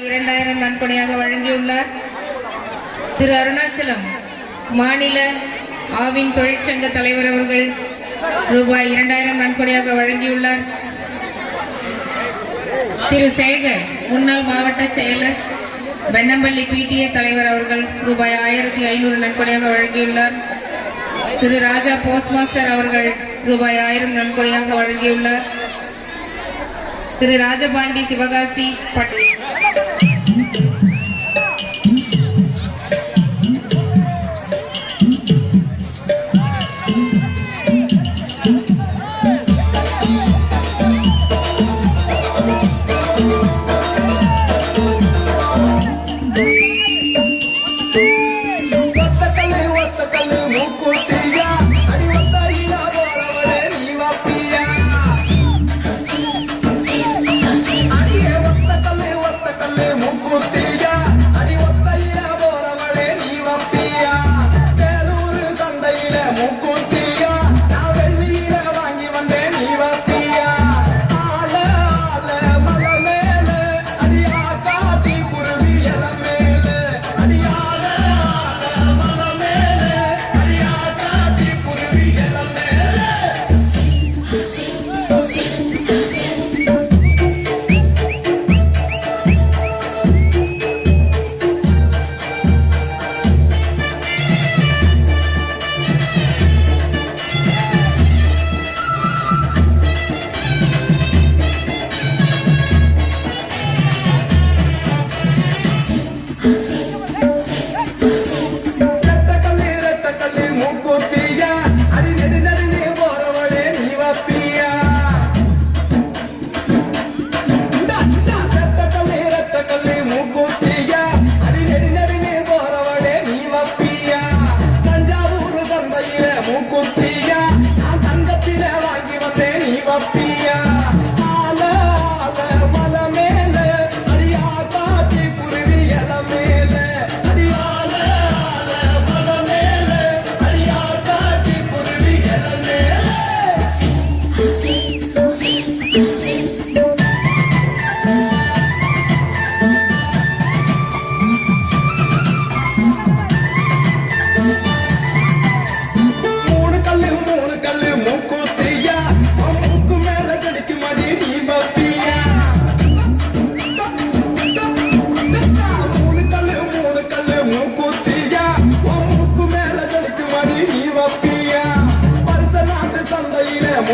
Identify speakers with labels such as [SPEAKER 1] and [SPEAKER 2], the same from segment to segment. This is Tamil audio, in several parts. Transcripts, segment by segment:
[SPEAKER 1] இரண்டாயிரம் நன்கொடையாக வழங்கியுள்ளார். திரு அருணாச்சலம் மாநில ஆவின் தொழிற்சங்க தலைவர் அவர்கள் ரூபாய் இரண்டாயிரம் நன்கொடையாக வழங்கியுள்ளார். திரு சேகர் முன்னாள் மாவட்ட செயலர் வெண்ணம்பள்ளி பிடிஏ தலைவர் அவர்கள் ரூபாய் ஆயிரத்தி ஐநூறு நன்கொடையாக வழங்கியுள்ளார். திரு ராஜா போஸ்ட் மாஸ்டர் அவர்கள் ரூபாய் ஆயிரம் நன்கொடையாக வழங்கியுள்ளார். திரு ராஜபாண்டி சிவகாசி
[SPEAKER 2] பட்டு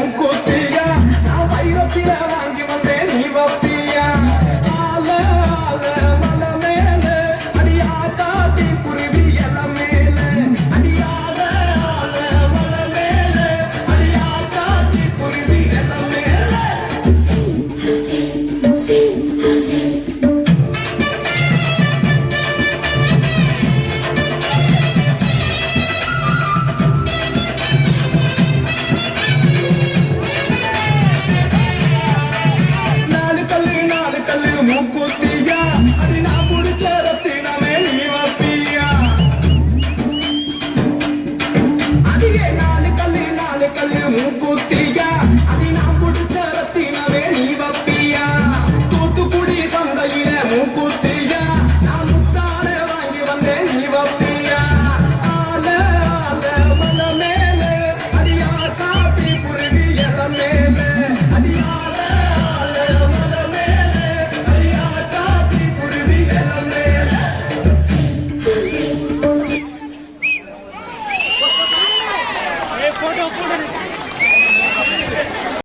[SPEAKER 3] un Tiga